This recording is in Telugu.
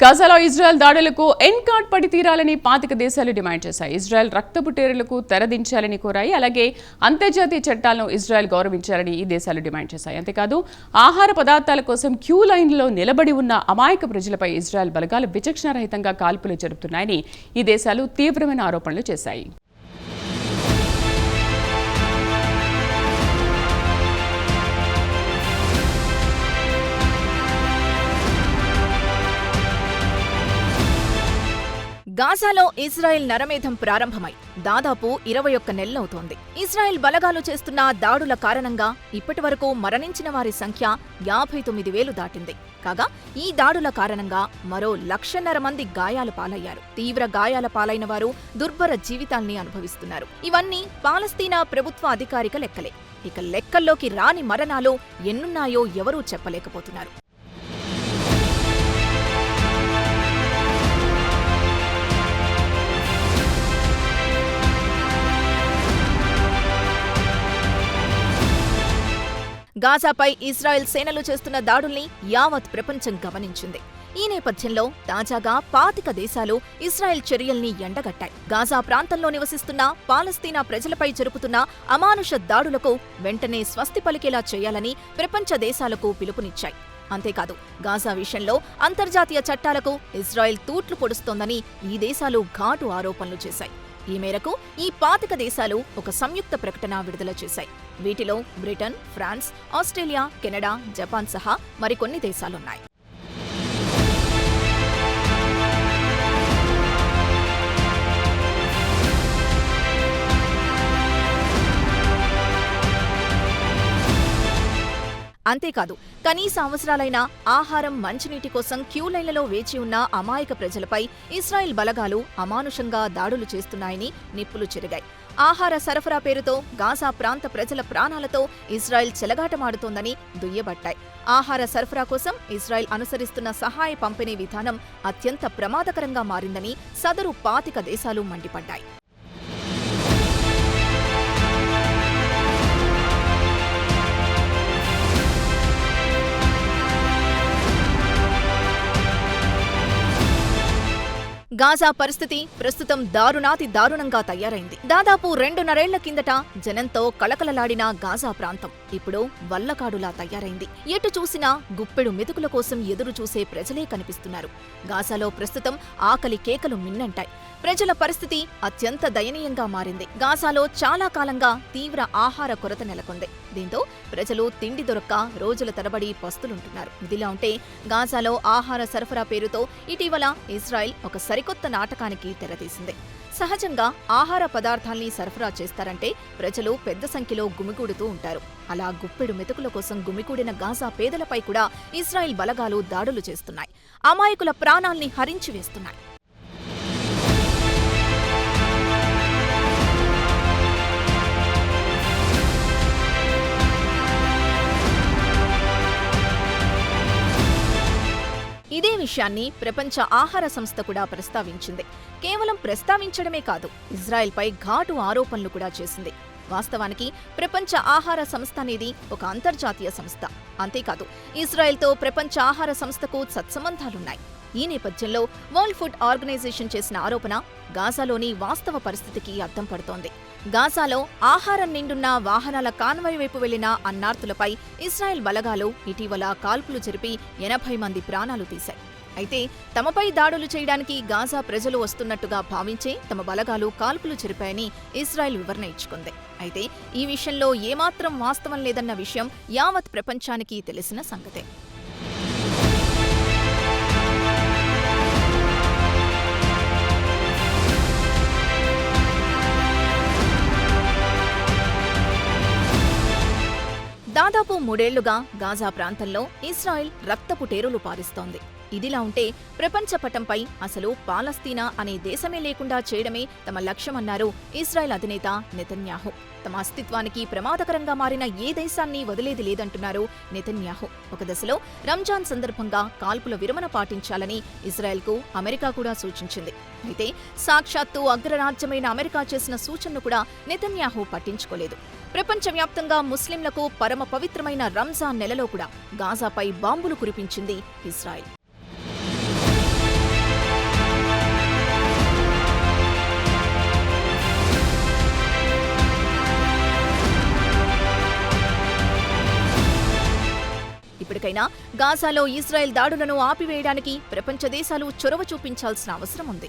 గాజాలో ఇజ్రాయెల్ దాడులకు ఎన్కాట్ పడి తీరాలని పాతిక దేశాలు డిమాండ్ చేశాయి. ఇజ్రాయెల్ రక్తపు టేరులకు తెరదించాలని కోరాయి. అలాగే అంతర్జాతీయ చట్టాలను ఇజ్రాయెల్ గౌరవించాలని ఈ దేశాలు డిమాండ్ చేశాయి. అంతేకాదు ఆహార పదార్థాల కోసం క్యూ లైన్లో నిలబడి ఉన్న అమాయక ప్రజలపై ఇజ్రాయెల్ బలగాలు విచక్షణారహితంగా కాల్పులు జరుపుతున్నాయని ఈ దేశాలు తీవ్రమైన ఆరోపణలు చేశాయి. గాజాలో ఇజ్రాయెల్ నరమేధం ప్రారంభమై దాదాపు ఇరవై ఒక్క నెలలవుతోంది. ఇజ్రాయెల్ బలగాలు చేస్తున్న దాడుల కారణంగా ఇప్పటివరకు మరణించిన వారి సంఖ్య యాభై తొమ్మిది వేలు దాటింది. కాగా ఈ దాడుల కారణంగా మరో లక్షన్నర మంది గాయాల పాలయ్యారు. తీవ్ర గాయాల పాలైన వారు దుర్భర జీవితాల్ని అనుభవిస్తున్నారు. ఇవన్నీ పాలస్తీనా ప్రభుత్వ అధికారిక లెక్కలే. ఇక లెక్కల్లోకి రాని మరణాలు ఎన్నున్నాయో ఎవరూ చెప్పలేకపోతున్నారు. గాజాపై ఇజ్రాయెల్ సేనలు చేస్తున్న దాడుల్ని యావత్ ప్రపంచం గమనించింది. ఈ నేపథ్యంలో తాజాగా పాతిక దేశాలు ఇజ్రాయెల్ చర్యల్ని ఎండగట్టాయి. గాజా ప్రాంతంలో నివసిస్తున్న పాలస్తీనా ప్రజలపై జరుపుతున్న అమానుష దాడులకు వెంటనే స్వస్తి పలికేలా చేయాలని ప్రపంచ దేశాలకు పిలుపునిచ్చాయి. అంతేకాదు గాజా విషయంలో అంతర్జాతీయ చట్టాలకు ఇజ్రాయెల్ తూట్లు పొడుస్తోందని ఈ దేశాలు ఘాటు ఆరోపణలు చేశాయి. ఈ మేరకు ఈ పాతిక దేశాలు ఒక సంయుక్త ప్రకటన విడుదల చేశాయి. వీటిలో Britain France Australia Canada Japan సహా మరికొన్ని దేశాలున్నాయి. అంతేకాదు కనీస అవసరాలైన ఆహారం మంచినీటి కోసం క్యూ లైన్లలో వేచి ఉన్న అమాయక ప్రజలపై ఇస్రాయెల్ బలగాలు అమానుషంగా దాడులు చేస్తున్నాయని నిప్పులు చెరిగాయి. ఆహార సరఫరా పేరుతో గాజా ప్రాంత ప్రజల ప్రాణాలతో ఇజ్రాయెల్ చెలగాటమాడుతోందని దుయ్యబట్టాయి. ఆహార సరఫరా కోసం ఇజ్రాయెల్ అనుసరిస్తున్న సహాయ పంపిణీ విధానం అత్యంత ప్రమాదకరంగా మారిందని సదరు పాతిక దేశాలు మండిపడ్డాయి. గాజా పరిస్థితి ప్రస్తుతం దారుణాతి దారుణంగా తయారైంది. దాదాపు రెండున్నరేళ్ళ కిందట జనంతో కళకళలాడిన గాజా ప్రాంతం ఇప్పుడు వల్లకాడులా తయారైంది. ఎటు చూసినా గుప్పెడు మెతుకుల కోసం ఎదురు చూసే ప్రజలే కనిపిస్తున్నారు. గాజాలో ప్రస్తుతం ఆకలి కేకలు మిన్నంటాయి. ప్రజల పరిస్థితి అత్యంత దయనీయంగా మారింది. గాజాలో చాలా కాలంగా తీవ్ర ఆహార కొరత నెలకొంది. దీంతో ప్రజలు తిండి దొరక్క రోజుల తరబడి పస్తులుంటున్నారు. ఇదిలా ఉంటే గాజాలో ఆహార సరఫరా పేరుతో ఇటీవల ఇజ్రాయెల్ ఒక సరికొత్త నాటకానికి తెరతీసింది. సహజంగా ఆహార పదార్థాల్ని సరఫరా చేస్తారంటే ప్రజలు పెద్ద సంఖ్యలో గుమిగూడుతూ ఉంటారు. అలా గుప్పెడు మెతుకుల కోసం గుమిగూడిన గాజా పేదలపై కూడా ఇస్రాయిల్ బలగాలు దాడులు చేస్తున్నాయి. అమాయకుల ప్రాణాల్ని హరించి వేస్తున్నాయి. విషయాన్ని ప్రపంచ ఆహార సంస్థ కూడా ప్రస్తావించింది. కేవలం ప్రస్తావించడమే కాదు ఇజ్రాయెల్పై ఘాటు ఆరోపణలు కూడా చేసింది. వాస్తవానికి ప్రపంచ ఆహార సంస్థ అనేది ఒక అంతర్జాతీయ సంస్థ. అంతేకాదు ఇజ్రాయెల్తో ప్రపంచ ఆహార సంస్థకు సత్సంబంధాలున్నాయి. ఈ నేపథ్యంలో వరల్డ్ ఫుడ్ ఆర్గనైజేషన్ చేసిన ఆరోపణ గాజాలోని వాస్తవ పరిస్థితికి అద్దం పడుతోంది. గాజాలో ఆహారం నిండున్న వాహనాల కాన్వాయ్ వైపు వెళ్ళిన అన్నార్తులపై ఇస్రాయెల్ బలగాలు ఇటీవల కాల్పులు జరిపి ఎనభై మంది ప్రాణాలు తీశాయి. అయితే తమపై దాడులు చేయడానికి గాజా ప్రజలు వస్తున్నట్టుగా భావించే తమ బలగాలు కాల్పులు జరిపాయని ఇస్రాయెల్ వివరణ ఇచ్చుకుంది. అయితే ఈ విషయంలో ఏమాత్రం వాస్తవం లేదన్న విషయం యావత్ ప్రపంచానికి తెలిసిన సంగతే. మూడేళ్ళుగా గాజా ప్రాంతంలో ఇస్రాయెల్ రక్తపు టేరులు పారిస్తోంది. ఇదిలా ఉంటే ప్రపంచ పటంపై అసలు పాలస్తీనా అనే దేశమే లేకుండా చేయడమే తమ లక్ష్యమన్నారు ఇస్రాయెల్ అధినేత నెతన్యాహు. తమ అస్తిత్వానికి ప్రమాదకరంగా మారిన ఏ దేశాన్ని వదిలేది లేదంటున్నారు నెతన్యాహు. ఒక దశలో రంజాన్ సందర్భంగా కాల్పుల విరమణ పాటించాలని ఇజ్రాయెల్కు అమెరికా కూడా సూచించింది. అయితే సాక్షాత్తు అగ్రరాజ్యమైన అమెరికా చేసిన సూచనను కూడా నెతన్యాహు పట్టించుకోలేదు. ప్రపంచవ్యాప్తంగా ముస్లింలకు పరమ పవిత్రమైన రంజాన్ నెలలో కూడా గాజాపై బాంబులు కురిపించింది ఇజ్రాయెల్ ఇప్పటికైనా గాజాలో ఇజ్రాయెల్ దాడులను ఆపివేయడానికి ప్రపంచ దేశాలు చొరవ చూపించాల్సిన అవసరం ఉంది.